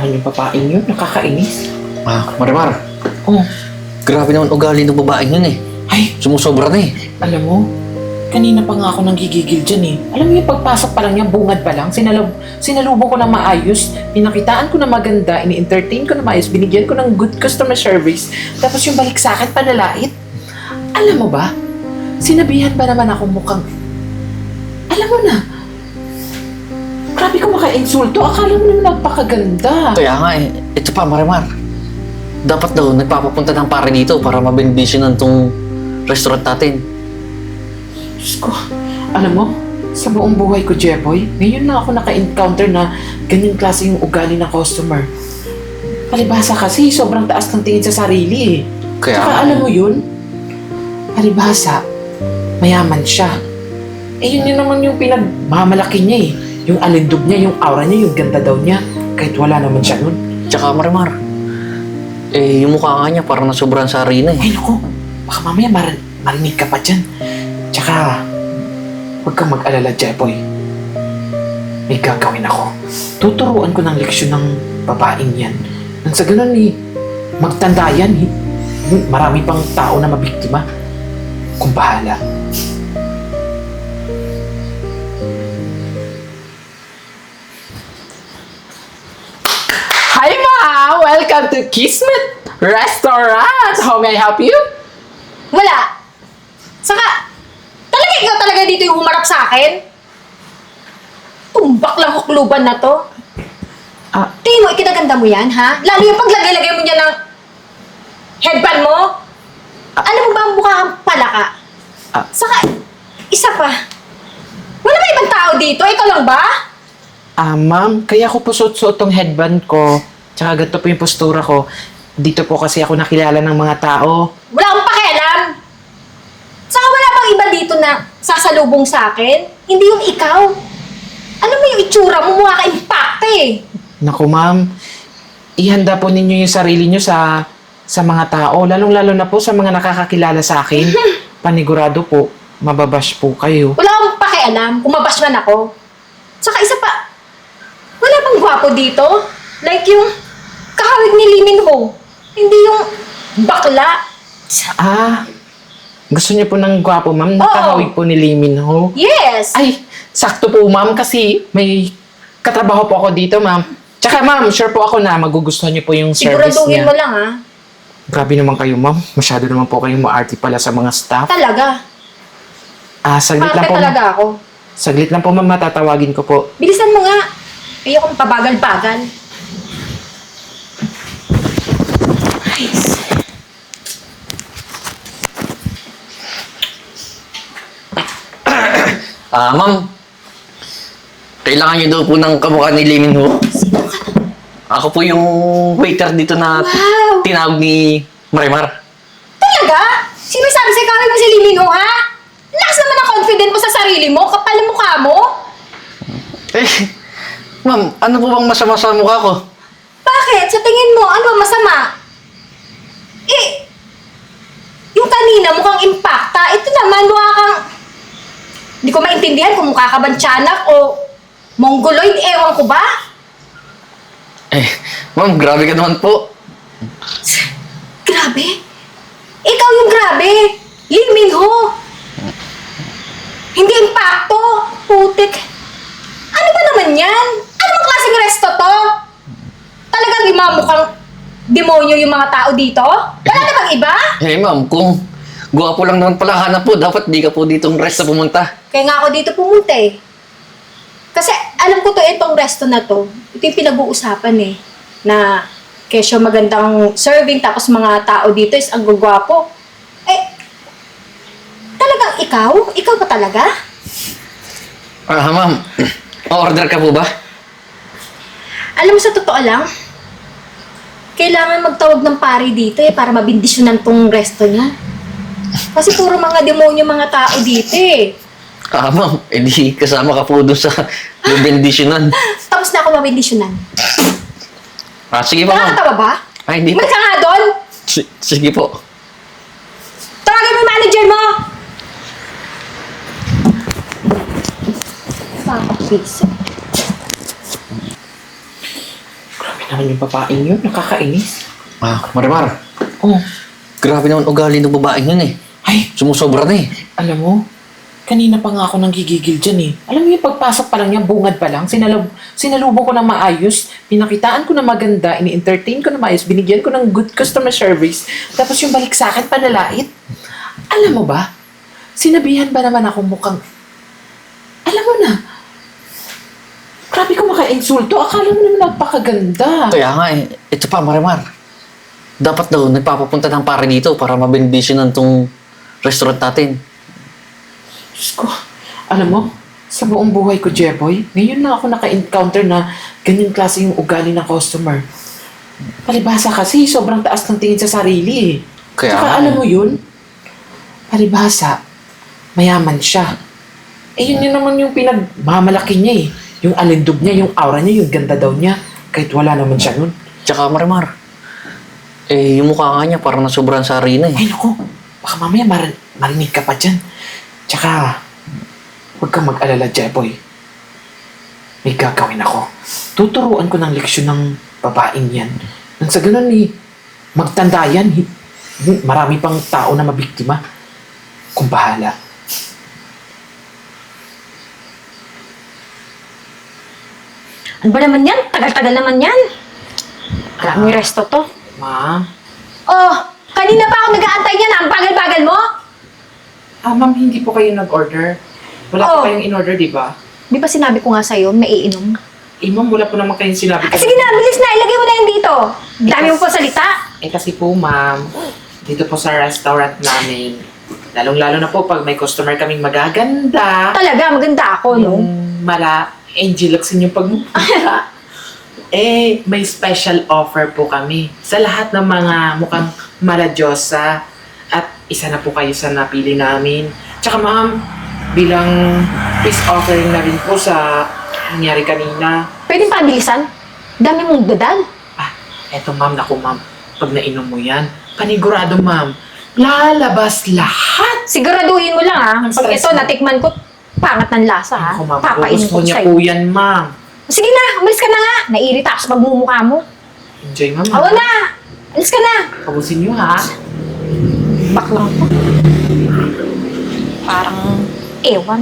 naman yung babaeng yun, nakakainis. Ah, Marimar, Oh, grabe naman ugali ng babaeng yun eh. ay, Sumusobra na eh. alam mo, kanina pa nga ako nang gigigil dyan eh. Alam mo yung pagpasok pa lang niya, bungad pa lang, sinalub, sinalubong ko na maayos, pinakitaan ko na maganda, ini-entertain ko na maayos, binigyan ko ng good customer service, tapos yung balik sa akin, panalait. Alam mo ba, sinabihan ba naman ako mukhang, alam mo na, grabe ko maka-insulto, akala mo naman nagpakaganda. Kaya nga eh, ito pa Marimar. Dapat daw nagpapapunta ng pare dito para mabendisyonan tong restaurant natin. Diyos ko, alam mo, sa buong buhay ko, Jeboy, ngayon na ako naka-encounter na ganyan klase yung ugali ng customer. Palibhasa kasi, sobrang taas ng tingin sa sarili eh. Kaya Tsaka alam mo yun, palibhasa, mayaman siya. Eh yun yun naman yung pinagmamalaki niya eh. Yung alindog niya, yung aura niya, yung ganda daw niya. Kahit wala naman siya nun. Tsaka Marimar, eh yung mukha nga niya parang nasobrahan sa harina eh. Ay naku, baka mamaya mar- marinig ka pa dyan. Tsaka, huwag kang mag-alala, Jeboy. May gagawin ako. Tuturuan ko ng leksyon ng babaeng yan. Nang sa ganun eh, magtanda yan eh. Marami pang tao na mabiktima. Kung bahala. Welcome to Kismet Restaurant! How may I help you? Wala. Saka, talaga ikaw talaga dito yung humarap sa akin? Tumbak lang hukluban na to. Ah, Tingin mo, ikinaganda mo yan, ha? Lalo yung paglagay-lagay mo niya ng headband mo. Alam mo ba, mukha kang palaka. Ah. Saka, isa pa. Wala ba ibang tao dito? Ikaw lang ba? Ah, ma'am, kaya ako po suot-suot tong headband ko. Tsaka ganito po yung postura ko. Dito po kasi ako nakilala ng mga tao. Wala akong pakialam. Saka wala bang iba dito na sasalubong sa akin? Hindi yung ikaw. Alam mo yung itsura mo, mukha ka impacte eh. Naku, ma'am. Ihanda po ninyo yung sarili nyo sa sa mga tao. Lalong-lalo na po sa mga nakakakilala sa akin. Panigurado po, mababash po kayo. Wala akong pakialam kung mabash man ako. Saka isa pa, wala bang gwapo dito? Like yung kahawig ni Lee Min Ho. Hindi yung bakla. Ah, gusto niyo po ng gwapo, ma'am? Oo. Nakahawig po ni Lee Min Ho. Yes! Ay, sakto po, ma'am, kasi may katrabaho po ako dito, ma'am. Tsaka, ma'am, sure po ako na magugustuhan niyo po yung service Siguraduhin niya. mo lang ha. Grabe naman kayo, ma'am. Masyado naman po kayong maarte pala sa mga staff. Talaga. Ah, saglit lang Parte po. ma'am. talaga ako. Saglit lang po, ma'am. Matatawagin ko po. Bilisan mo nga. Ayokong pabagal-bagal. Ah, ma'am. Kailangan niyo daw po ng kamukha ni Lee Min Ho. Sino ka? Ako po yung waiter dito na Wow! tinawag ni Marimar. Talaga? Sino sabi sa kawin mo si Lee Min Ho ha? Lakas naman ang confident mo sa sarili mo. Kapal ang mukha mo. Eh, ma'am, ano po bang masama sa mukha ko? Bakit? Sa tingin mo, ano ang masama? Eh, yung kanina mukhang impacta. Ito naman, mukha kang... Hindi ko maintindihan kung mukha ka bang tiyanak o mongoloid. Ewan ko ba? Eh, ma'am, grabe ka naman po. Grabe. Ikaw yung grabe. Lee Min Ho. Hindi impacto. Putik. Ano ba naman yan? Ano bang klaseng resto to? Talagang imamukhang demonyo yung mga tao dito? Wala na bang iba? Eh, ma'am, kung guwapo lang naman pala hanap po, dapat di ka po ditong rest na pumunta. Kaya nga ako dito pumunta eh. Kasi alam ko to itong resto na to. Ito yung pinag-uusapan eh. Na kesyo magandang serving tapos mga tao dito is ang gugwapo. Eh, talagang ikaw? Ikaw ba talaga? Ah, ma'am, order ka po ba? Alam mo sa totoo lang, kailangan magtawag ng pari dito eh para mabindisyonan tong resto niya. Kasi puro mga demonyo mga tao dito eh. Ah, ma'am, edi kasama ka po doon sa bendisyonan. Tapos na ako mabindisyonan. Ah, sige po, ma'am. Nakakatawa ba? Ay, hindi po. Umalis ka nga doon! Si- sige po. Tawagin mo yung manager mo! Papa, please. Grabe naman yung babaeng yun, nakakainis. Ah, Marimar, Oh, grabe naman ugali ng babaeng yun eh. ay, Sumusobra na eh. alam mo, kanina pa nga ako nang gigigil dyan eh. Alam mo yung pagpasok pa lang niya, bungad pa lang, sinalub, sinalubong ko ng maayos, pinakitaan ko na maganda, ini-entertain ko na maayos, binigyan ko ng good customer service, tapos yung balik sa akin, panalait. Alam mo ba, sinabihan ba naman ako mukhang, alam mo na, grabe ko maka-insulto, akala mo naman napakaganda. Kaya nga eh, ito pa Marimar. Dapat daw nagpapapunta ng pare dito para mabendisyonan tong restaurant natin. Diyos ko, alam mo, sa buong buhay ko, Jeboy, ngayon na ako naka-encounter na ganyan klase yung ugali ng customer. Palibhasa kasi, sobrang taas ng tingin sa sarili eh. Kaya Tsaka nga alam eh. mo yun, palibhasa, mayaman siya. Eh yun yun naman yung pinagmamalaki niya eh. Yung alindog niya, yung aura niya, yung ganda daw niya. Kahit wala naman siya nun. Tsaka Marimar, eh yung mukha nga niya parang nasobrahan sa arena eh. Ay naku, baka mamaya mar- marinig ka pa dyan. Tsaka, huwag kang mag-alala, Jeboy. May gagawin ako. Tuturuan ko ng leksyon ng babaeng yan. Nang sa ganun eh, magtanda yan. Hi- hi- Marami pang tao na mabiktima. Kung bahala. Ano ba naman yan? Tagal-tagal naman yan. Maraming resto to. Ma'am? Oh, kanina pa ako nag-aantay niyan. Ang bagal-bagal mo. Ah, ma'am, hindi po kayo nag-order. Wala Oh. po kayong in-order, di ba? Di ba sinabi ko nga sa'yo, maiinom? Eh, ma'am, wala po naman kayong sinabi. Ah, sige na, bilis na. Ilagay mo na yan dito. Dami mo pa salita. Eh kasi po ma'am, dito po sa restaurant namin, lalong-lalo na po pag may customer kaming magaganda, Talaga, maganda ako, no? yung mala, angel looks yung pagmumukha. eh, may special offer po kami sa lahat ng mga mukhang maladyosa at isa na po kayo sa napili namin. Tsaka ma'am, bilang peace offering na rin po sa nangyari kanina, Pwede pabilisan? Dami mong dadal. Ah, eto ma'am, naku ma'am. Pag nainom mo yan, panigurado ma'am, lalabas lahat. Siguraduhin mo lang, ha? Ang Pag stress ito, mo. natikman ko, pangat ng lasa, ha? Ako ma'am, Papainom gusto ko niya sa'yo. po yan ma'am. Sige na, umalis ka na nga. Nairita ako sa pagmumukha mo. Enjoy ma'am. Awa na! Alis ka na! Kabusin niyo ha. Baklang to. Parang ewan.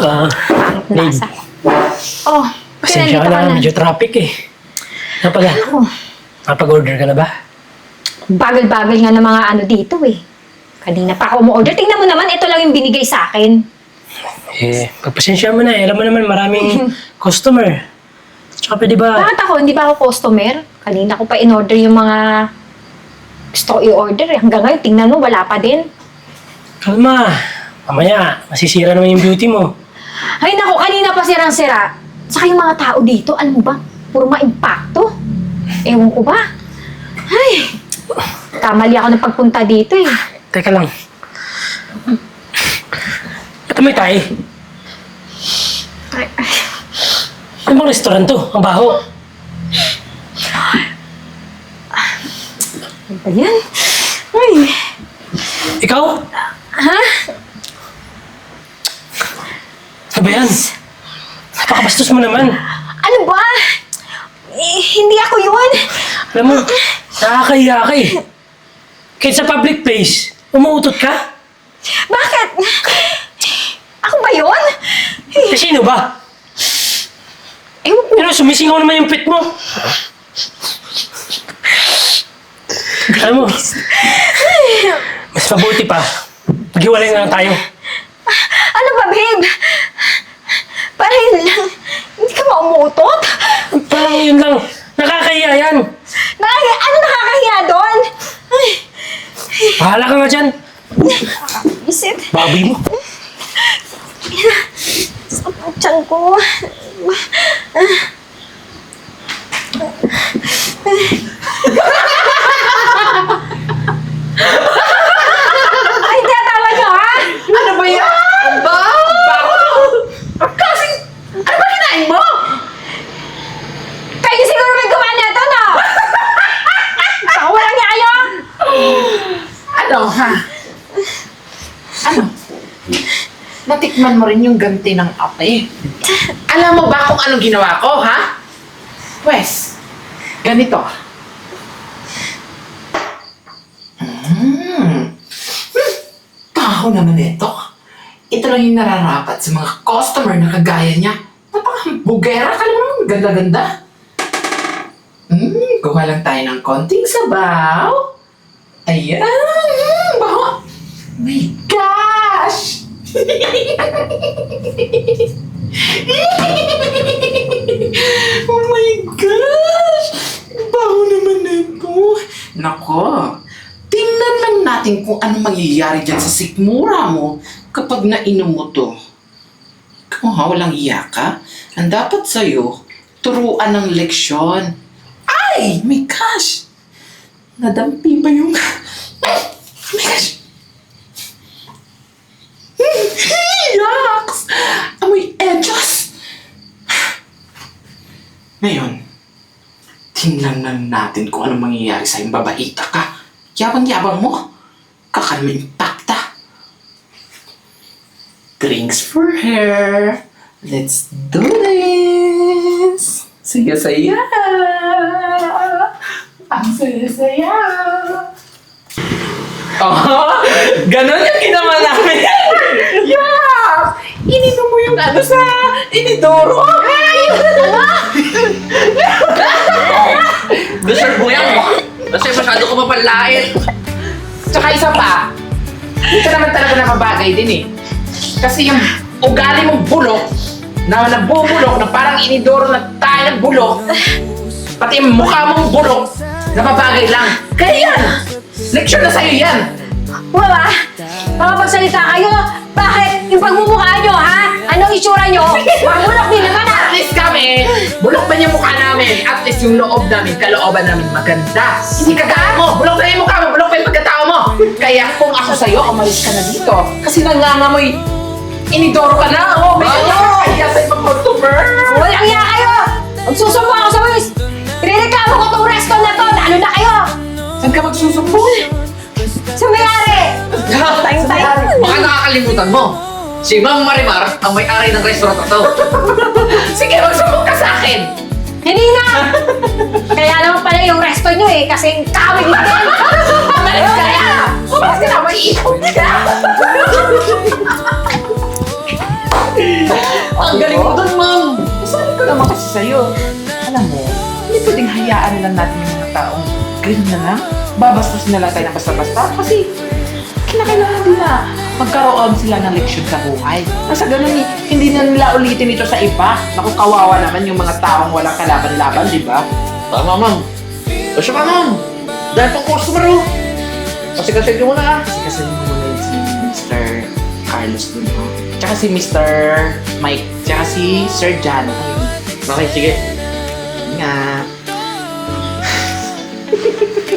Ah, Pangit Babe. lasa. Oh, pasensya pinalita ka ka na, na. medyo traffic eh. Nga pala, napag-order ka na ba? Bagal-bagal nga ng mga ano dito eh. Kanina pa ako mo-order. Tingnan mo naman, ito lang yung binigay sa akin. Eh, pagpasensya mo na eh. Alam mo naman, maraming customer. Tsaka pwede ba, Bakit ako? Hindi ba ako customer? Kanina ko pa in-order yung mga gusto ko i-order eh. Hanggang ngayon, tingnan mo, wala pa din. kalma. Mamaya, masisira naman yung beauty mo. Ay nako, kanina pa sirang-sira. Saka yung mga tao dito, alam mo ba, puro ma-impacto. Ewan ko ba? Ay, kamali ako ng pagpunta dito eh. Teka lang. Ito may tayo. Ay, Ano bang restaurant to? Ang baho. ano ba yan? Ay, Ikaw? ha? Ano ba yan? Napakabastos mo naman. Ano ba? Eh, hindi ako yun. Alam mo, nakakahiya ka eh. Kahit sa public place, umuutot ka? Bakit? Ako ba yun? Eh, sino ba? Ewan ko. Pero sumisingaw naman yung pit mo. Alam mo, mas mabuti pa. Maghiwalay na lang tayo. Ano ba, babe? Para yun lang. Hindi ka maumutot? Parang yun lang. Nakakahiya yan. Nakaka ano nakakahiya doon? Bahala ka nga dyan. isip. Baboy mo. Sa tiyan ko. Ay, tinatawa niyo, ha? Ano ba yan? Aba! Bago! Kasi, ano ba kinain mo? Kayo siguro may gumawa nito, no? Baka walang niya kayo? Ano ha? Ano? Natikman Tikman mo rin yung ganti ng ate. Alam mo ba kung anong ginawa ko, ha? Pwes, ganito. Mm. Hmm, Taho naman ito. Ito lang yung nararapat sa mga customer na kagaya niya. Napaka-bugera ka naman. Ganda-ganda. Hmm, kuha lang tayo ng konting sabaw. Ayan. Mm, baho. My gosh! Oh my gosh! Baho naman ito. Nako, tingnan lang natin kung ano mangyayari dyan sa sikmura mo kapag nainom mo to. Kung ha, walang iya ka, ang dapat sa'yo, turuan ng leksyon. Ay! My gosh! Nadampi ba yung... Ay! My gosh! Yucks! Amoy edges! Ngayon, tingnan lang natin kung ano mangyayari sa yung babaita ka. Yabang-yabang mo. Kakalma impacta. Drinks for her. Let's do this. Saya-saya. Ang saya-saya. Oh, ganon yung ginawa namin. yeah! Ininom mo yung ano sa inidoro. Deserve mo yan! Kasi masyado ka mapalait! Tsaka isa pa, ito naman talaga nakabagay din eh. Kasi yung ugali mong bulok, na nabubulok, na parang inidoro na tayo ng bulok, pati yung mukha mong bulok, nababagay lang. Kaya yan! Leksyon na sa'yo yan! Wala! Makapagsalita kayo! Bakit? Yung pagmumukha nyo, ha? Anong itsura nyo? Mahulok din naman, ha? At least kami, bulok ba yung mukha namin? At least yung loob namin, kalooban namin maganda. Hindi kagaya mo, bulok na yung mukha mo, bulok pa yung pagkatao mo. Kaya kung ako sa'yo, umalis ka na dito. Kasi nangangamoy, inidoro ka na. Oh, may Oo. kaya sa ibang nakakalimutan mo! Si Ma'am Marimar ang may-ari ng restaurant na to. Sige, magsumbong ka sa akin. Hindi na! Kaya naman pala yung resto nyo eh, kasing kawin din! Umalis ka na! Umalis ka na, may ipon ka! Ang galing mo dun, Ma'am! Sabi ko naman kasi sa'yo, alam mo, hindi pwedeng hayaan lang natin yung mga taong ganyan na lang. Babastusin na lang tayo ng basta-basta kasi kinakailangan din na magkaroon sila ng leksyon sa buhay. Nasa ganun eh, hindi na nila ulitin ito sa iba. Naku, kawawa naman yung mga taong walang kalaban-laban, di ba? Tama, Ma'am. O siya ka, Ma'am. Dahil pang customer, oh. Kasi kasi mo na, ah. Kasi kasi mo muna yun si Mr. Carlos dun, ha? Tsaka si Mr. Mike, tsaka si Sir John. Okay, sige. Ingat.